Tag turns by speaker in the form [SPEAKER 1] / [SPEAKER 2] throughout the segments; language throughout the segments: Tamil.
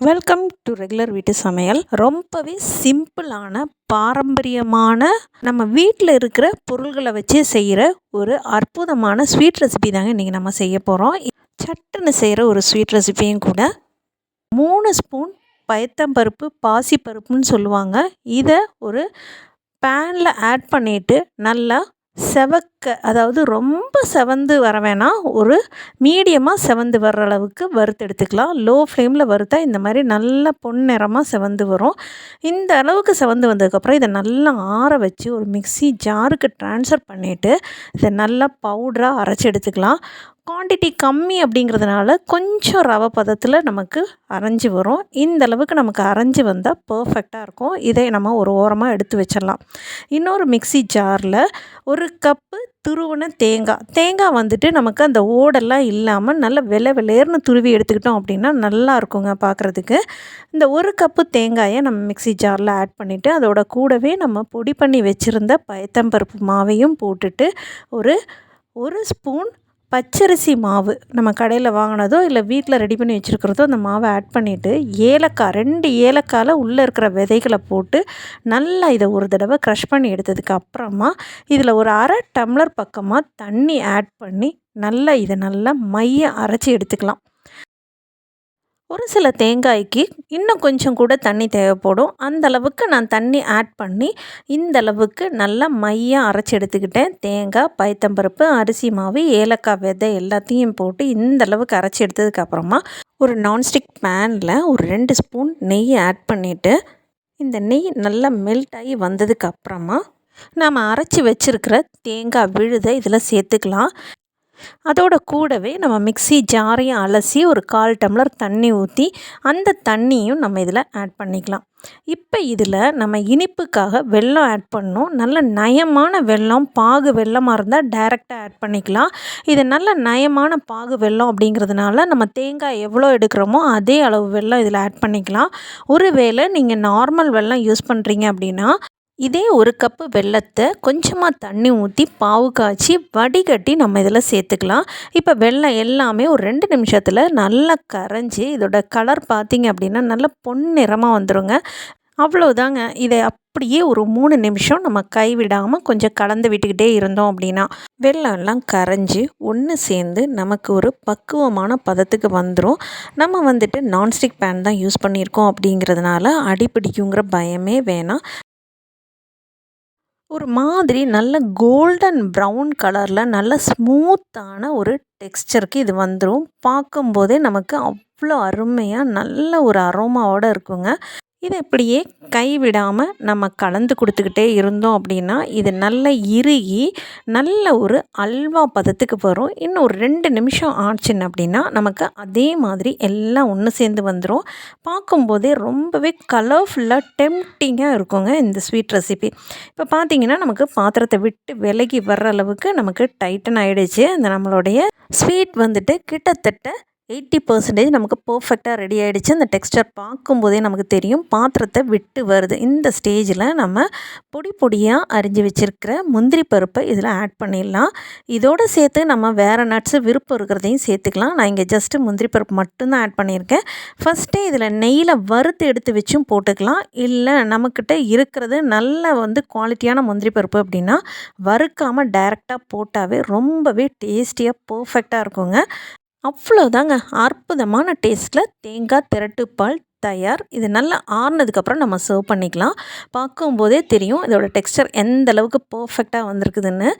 [SPEAKER 1] வெல்கம் டு ரெகுலர் வீட்டு சமையல். ரொம்பவே சிம்பிளான பாரம்பரியமான நம்ம வீட்டில் இருக்கிற பொருள்களை வச்சு செய்கிற ஒரு அற்புதமான ஸ்வீட் ரெசிபி தாங்க இன்றைக்கி நம்ம செய்ய போகிறோம் சட்டுன்னு செய்கிற ஒரு ஸ்வீட் ரெசிபியும் கூட. மூணு ஸ்பூன் பயத்தம்பருப்பு பாசிப்பருப்புன்னு சொல்லுவாங்க. இதை ஒரு பேனில் ஆட் பண்ணிவிட்டு நல்லா செவக்க அதாவது ரொம்ப செவந்து வர வேணாம். ஒரு மீடியமாக செவந்து வர்ற அளவுக்கு வறுத்து எடுத்துக்கலாம். லோ ஃப்ளேமில் வறுத்தா இந்த மாதிரி நல்லா பொன்னிறமாக செவந்து வரும். இந்த அளவுக்கு செவந்து வந்ததுக்கப்புறம் இதை நல்லா ஆற வச்சு ஒரு மிக்சி ஜாருக்கு ட்ரான்ஸ்ஃபர் பண்ணிவிட்டு இதை நல்லா பவுடராக அரைச்சி எடுத்துக்கலாம். குவான்டிட்டி கம்மி அப்படிங்கிறதுனால கொஞ்சம் ரவை பதத்தில் நமக்கு அரைஞ்சி வரும். இந்த அளவுக்கு நமக்கு அரைஞ்சி வந்தால் பர்ஃபெக்டாக இருக்கும். இதை நம்ம ஒரு ஓரமாக எடுத்து வச்சிடலாம். இன்னொரு மிக்சி ஜாரில் ஒரு கப்பு துருவின தேங்காய். தேங்காய் வந்துட்டு நமக்கு அந்த ஓடெல்லாம் இல்லாமல் நல்ல வெள்ளை வெள்ளையர்னு துருவி எடுத்துக்கிட்டோம் அப்படின்னா நல்லா இருக்குங்க பார்க்குறதுக்கு இந்த ஒரு கப்பு தேங்காயை நம்ம மிக்சி ஜாரில் ஆட் பண்ணிவிட்டு அதோட கூடவே நம்ம பொடி பண்ணி வச்சுருந்த பயத்தம்பருப்பு மாவையும் போட்டுட்டு ஒரு ஒரு ஸ்பூன் பச்சரிசி மாவு நம்ம கடையில் வாங்கினதோ இல்லை வீட்டில் ரெடி பண்ணி வச்சுருக்கிறதோ அந்த மாவை ஆட் பண்ணிவிட்டு ஏலக்காய் ரெண்டு ஏலக்காயில் உள்ளே இருக்கிற விதைகளை போட்டு நல்லா இதை ஒரு தடவை க்ரஷ் பண்ணி எடுத்ததுக்கு அப்புறமா இதில் ஒரு அரை டம்ளர் பக்கமாக தண்ணி ஆட் பண்ணி நல்லா இதை நல்லா மைய அரைச்சி எடுத்துக்கலாம். ஒரு சில தேங்காய்க்கு இன்னும் கொஞ்சம் கூட தண்ணி தேவைப்படும். அந்த அளவுக்கு நான் தண்ணி ஆட் பண்ணி இந்தளவுக்கு நல்லா மையாக அரைச்சி எடுத்துக்கிட்டேன். தேங்காய் பயத்தம்பருப்பு அரிசி மாவு ஏலக்காய் விதை எல்லாத்தையும் போட்டு இந்த அளவுக்கு அரைச்சி எடுத்ததுக்கப்புறமா ஒரு நான்ஸ்டிக் பேனில் ஒரு ரெண்டு ஸ்பூன் நெய் ஆட் பண்ணிவிட்டு இந்த நெய் நல்லா மெல்ட் ஆகி வந்ததுக்கப்புறமா நாம் அரைச்சி வச்சுருக்கிற தேங்காய் விழுதை இதில் சேர்த்துக்கலாம். அதோட கூடவே நம்ம மிக்சி ஜாரையும் அலசி ஒரு கால் டம்ளர் தண்ணி ஊற்றி அந்த தண்ணியும் நம்ம இதில் ஆட் பண்ணிக்கலாம். இப்போ இதில் நம்ம இனிப்புக்காக வெல்லம் ஆட் பண்ணணும். நல்ல நயமான வெல்லம் பாகு வெல்லமாக இருந்தால் டைரெக்டாக ஆட் பண்ணிக்கலாம். இது நல்ல நயமான பாகு வெல்லம் அப்படிங்கிறதுனால நம்ம தேங்காய் எவ்வளோ எடுக்கிறோமோ அதே அளவு வெல்லம் இதில் ஆட் பண்ணிக்கலாம். ஒருவேளை நீங்கள் நார்மல் வெல்லம் யூஸ் பண்ணுறீங்க அப்படின்னா இதே ஒரு கப்பு வெள்ளத்தை கொஞ்சமாக தண்ணி ஊற்றி பாவு காய்ச்சி வடிகட்டி நம்ம இதில் சேர்த்துக்கலாம். இப்போ வெள்ளம் எல்லாமே ஒரு ரெண்டு நிமிஷத்தில் நல்லா கரைஞ்சி இதோட கலர் பார்த்திங்க அப்படின்னா நல்லா பொன்னிறமாக வந்துடுங்க அவ்வளோதாங்க இதை அப்படியே ஒரு மூணு நிமிஷம் நம்ம கைவிடாமல் கொஞ்சம் கலந்து விட்டுக்கிட்டே இருந்தோம் அப்படின்னா வெள்ளம்லாம் கரைஞ்சி ஒன்று சேர்ந்து நமக்கு ஒரு பக்குவமான பதத்துக்கு வந்துடும் நம்ம வந்துட்டு நான்ஸ்டிக் பேன் தான் யூஸ் பண்ணியிருக்கோம் அப்படிங்கிறதுனால அடிப்பிடிக்குங்கிற பயமே வேணாம். ஒரு மாதிரி நல்ல கோல்டன் ப்ரௌன் கலரில் நல்ல ஸ்மூத்தான ஒரு டெக்ஸ்சருக்கு இது வந்துடும் பார்க்கும்போதே நமக்கு அவ்வளோ அருமையாக நல்ல ஒரு அரோமாவோடு இருக்குங்க. இதை இப்படியே கைவிடாமல் நம்ம கலந்து கொடுத்துக்கிட்டே இருந்தோம் அப்படின்னா இது நல்ல இறுகி நல்ல ஒரு அல்வா பதத்துக்கு வரும். இன்னும் ஒரு ரெண்டு நிமிஷம் ஆச்சுன்னு அப்படின்னா நமக்கு அதே மாதிரி எல்லாம் ஒன்று சேர்ந்து வந்துடும் பார்க்கும்போதே ரொம்பவே கலர்ஃபுல்லாக டெம்டிங்காக இருக்குங்க இந்த ஸ்வீட் ரெசிபி இப்போ பார்த்திங்கன்னா நமக்கு பாத்திரத்தை விட்டு விலகி வர்ற அளவுக்கு நமக்கு டைட்டன் ஆகிடுச்சு அந்த நம்மளுடைய ஸ்வீட் வந்துட்டு கிட்டத்தட்ட எயிட்டி பர்சன்டேஜ் நமக்கு பர்ஃபெக்டாக ரெடி ஆகிடுச்சு அந்த டெக்ஸ்டர் பார்க்கும்போதே நமக்கு தெரியும். பாத்திரத்தை விட்டு வருது. இந்த ஸ்டேஜில் நம்ம பொடி பொடியாக அரிஞ்சு வச்சுருக்கிற முந்திரி பருப்பை இதில் ஆட் பண்ணிடலாம். இதோடு சேர்த்து நம்ம வேறு நட்ஸு விருப்பம் இருக்கிறதையும் சேர்த்துக்கலாம். நான் இங்கே ஜஸ்ட்டு முந்திரி பருப்பு மட்டும்தான் ஆட் பண்ணியிருக்கேன். ஃபஸ்ட்டே இதில் நெய்யில் வறுத்து எடுத்து வச்சும் போட்டுக்கலாம். இல்லை நம்மக்கிட்ட இருக்கிறது நல்ல வந்து குவாலிட்டியான முந்திரி பருப்பு அப்படின்னா வறுக்காமல் டைரெக்டாக போட்டாவே ரொம்பவே டேஸ்டியாக பர்ஃபெக்டாக இருக்குங்க. அவ்வளோதாங்க அற்புதமான டேஸ்ட்டில் தேங்காய் திரட்டுப்பால் தயார். இது நல்லா ஆறுனதுக்கப்புறம் நம்ம சர்வ் பண்ணிக்கலாம். பார்க்கும்போதே தெரியும் இதோட டெக்ஸ்டர் எந்த அளவுக்கு பர்ஃபெக்டாக வந்திருக்குதுன்னு.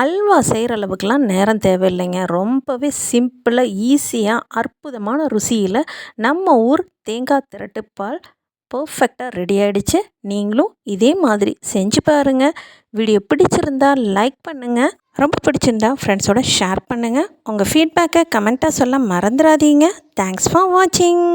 [SPEAKER 1] அல்வா செய்கிற அளவுக்குலாம் நேரம் தேவையில்லைங்க. ரொம்பவே சிம்பிளாக ஈஸியாக அற்புதமான ருசியில் நம்ம ஊர் தேங்காய் திரட்டுப்பால் பர்ஃபெக்டாக ரெடி ஆகிடுச்சு நீங்களும் இதே மாதிரி செஞ்சு பாருங்கள் வீடியோ பிடிச்சிருந்தா லைக் பண்ணுங்கள் ரொம்ப பிடிச்சிருந்தா ஃப்ரெண்ட்ஸோட ஷேர் பண்ணுங்கள் உங்கள் ஃபீட்பேக்கை கமெண்ட்டாக சொல்ல மறந்துடாதீங்க தேங்க்ஸ் ஃபார் வாட்சிங்